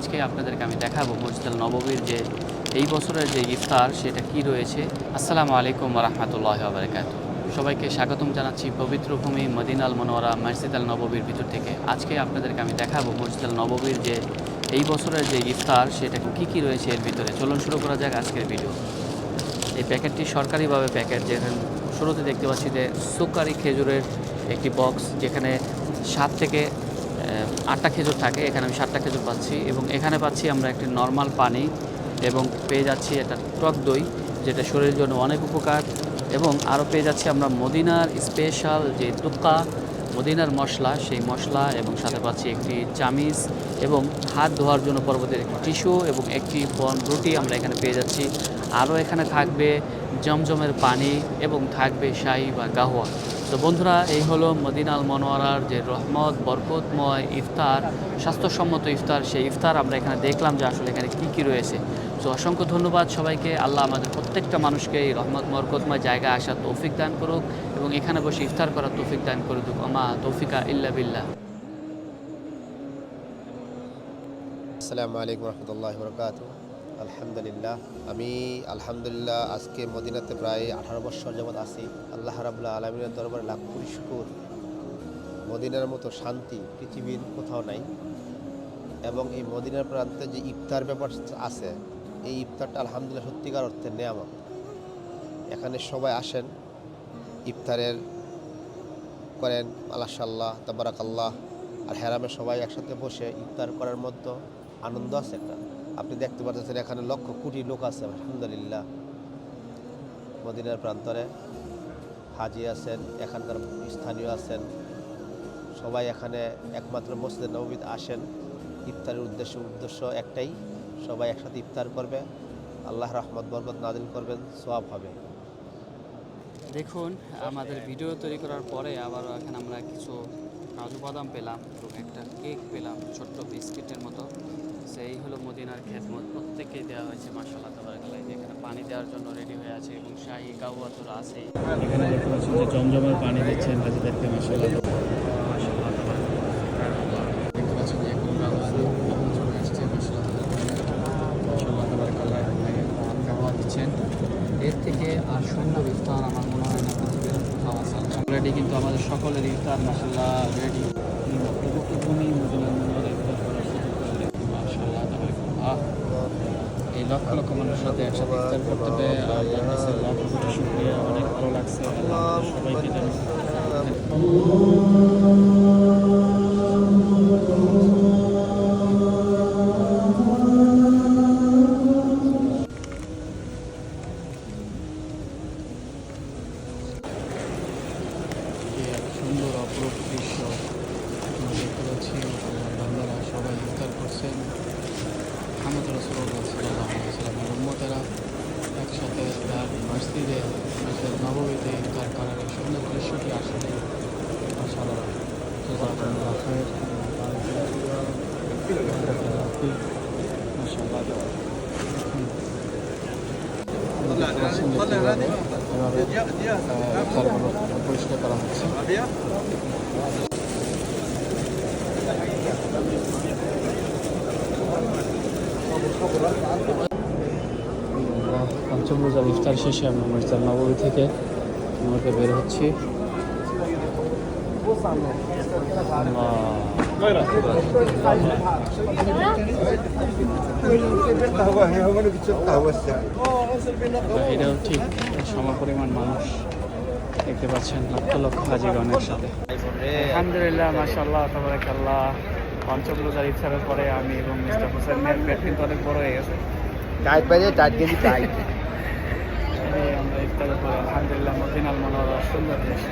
আজকে আপনাদেরকে আমি দেখাবো মসজিদুল নববীর যে এই বছরের যে ইফতার, সেটা কি রয়েছে। আসসালামু আলাইকুম রহমতুল্লাহ বারকাত। সবাইকে স্বাগতম জানাচ্ছি পবিত্র ভূমি মদিনাল মনোয়ারা মসজিদ আল নববীর ভিতর থেকে। আজকে আপনাদেরকে আমি দেখাবো মসজিদুল নববীর যে এই বছরের যে ইফতার, সেটা কি কি রয়েছে এর ভিতরে। চলুন শুরু করা যাক আজকের ভিডিও। এই প্যাকেটটি সরকারিভাবে প্যাকেট, যেখানে শুরুতে দেখতে পাচ্ছি যে সুকারি খেজুরের একটি বক্স, যেখানে সাত থেকে আটটা খেজুর থাকে, এখানে আমি সাতটা খেজুর পাচ্ছি এবং এখানে পাচ্ছি আমরা একটি নর্মাল পানি এবং পেয়ে যাচ্ছি একটা টক দই যেটা শরীরের জন্য অনেক উপকার এবং আরও পেয়ে যাচ্ছি আমরা মদিনার স্পেশাল যে তুক্কা, মদিনার মশলা, সেই মশলা এবং সাথে পাচ্ছি একটি চামিচ এবং হাত ধোয়ার জন্য পর্বতের একটি টিস্যু এবং একটি বন রুটি আমরা এখানে পেয়ে যাচ্ছি। আরও এখানে থাকবে জমজমের পানি এবং থাকবে শাহি বা গাহওয়া। তো বন্ধুরা, এই হলো মদিনাল মনোয়ারার যে রহমত, বরকতময় ইফতার, স্বাস্থ্যসম্মত ইফতার। সেই ইফতার আমরা এখানে দেখলাম যে আসলে এখানে কী কী রয়েছে। তো অসংখ্য ধন্যবাদ সবাইকে। আল্লাহ আমাদের প্রত্যেকটা মানুষকে এই রহমত, বরকতময় জায়গায় আসার তৌফিক দান করুক এবং এখানে বসে ইফতার করার তৌফিক দান করে দুক। আমা তৌফিকা ইল্লা বিল্লাহ। আসসালামু আলাইকুম রহমতুল্লাহ বরকাত আলহামদুলিল্লাহ, আমি আলহামদুলিল্লাহ আজকে মদিনাতে প্রায় আঠারো বছর যাবৎ আছি। আল্লাহ রাবুল্লাহ আলমিনের দরবারে কোটি শুকুর। মদিনার মতো শান্তি পৃথিবীর কোথাও নাই। এবং এই মদিনার প্রান্তে যে ইফতার ব্যাপার আছে, এই ইফতারটা আলহামদুলিল্লাহ সত্যিকার অর্থে নেয়ামত। এখানে সবাই আসেন, ইফতারের করেন আল্লাহ তাবারাকাল্লাহ। আর হেরামে সবাই একসাথে বসে ইফতার করার মতো আনন্দ আছে একটা। আপনি দেখতে পাচ্ছেন এখানে লক্ষ কোটি লোক আছে, আলহামদুলিল্লাহ। মদিনার প্রান্তরে হাজি আছেন, এখানকার স্থানীয় আছেন। সবাই এখানে একমাত্র মসজিদ নবীতে আসেন। ইফতারের উদ্দেশ্য উদ্দেশ্য একটাই, সবাই একসাথে ইফতার করবে। আল্লাহ রহমত, বরকত নাজিল করবেন সোয়াব হবে। দেখুন, আমাদের ভিডিও তৈরি করার পরে আবার এখানে আমরা কিছু কাজু বাদাম পেলাম এবং একটা কেক পেলাম ছোট্ট বিস্কিটের মতো। সেই হলো মদিনার খেদমত। প্রত্যেককেই দেওয়া হয়েছে মাসাল্লাহ তাবারাকাল্লাহ এখানে পানি দেওয়ার জন্য রেডি হয়ে আছে এবং শাহি গাওয়া তোরা আছে এখানে দেখতে পাচ্ছেন যে জমজমের পানি দিচ্ছেন হাজিদেরকে মাসাল্লাহ যে এর থেকে আর সুন্দর ইফতার আমার মনে হয় না পৃথিবীর কোথাও আছে অলরেডি কিন্তু আমাদের সকলের ইফতার মাসাল্লাহ রেডি ভূমি। এই লক্ষ লক্ষ মানুষের সাথে একসাথে ইফতার করতে পেরে আল্লাহর কাছে লক্ষ কোটি শুক্রিয়া, অনেক ভালো লাগছে আল্লাহ সবাইকে যেন হামদ রসুল্লাহ সাল্লাহ সাল্লামের উম্মতেরা একসাথে তার মসজিদে মসজিদ নবমীতে ইফতার করার এই সুন্দর দৃশ্যটি আসলে অসাধারণ জাযাকুমুল্লাহ খায়র। বারাকাল্লাহু ফিক। মাশাআল্লাহ। হুম। আমরা দেখতে পাচ্ছেন যে কীভাবে এভাবে আহ, ইফতারগুলো পরিষ্কার করা হচ্ছে আমরা পঞ্চম ইফতার শেষে আমরা মসজিদ নবমী থেকে আমাকে বের হচ্ছি। এটাও ঠিক সমপরিমাণ মানুষ দেখতে পাচ্ছেন লক্ষ লক্ষ হাজিগণের সাথে। আলহামদুলিল্লাহ মাশাল্লাহ তাবারাকাল্লাহ। পঞ্চম রোজার ইফতারের পরে আমি এবং মিস্টার হোসেনের পেট কিন্তু অনেক বড় হয়ে গেছে। টাইট কেজি টাইট এই আমরা ইফতারের পরে আলহামদুলিল্লাহ মদিনাল মনোহর সুন্দর দেশ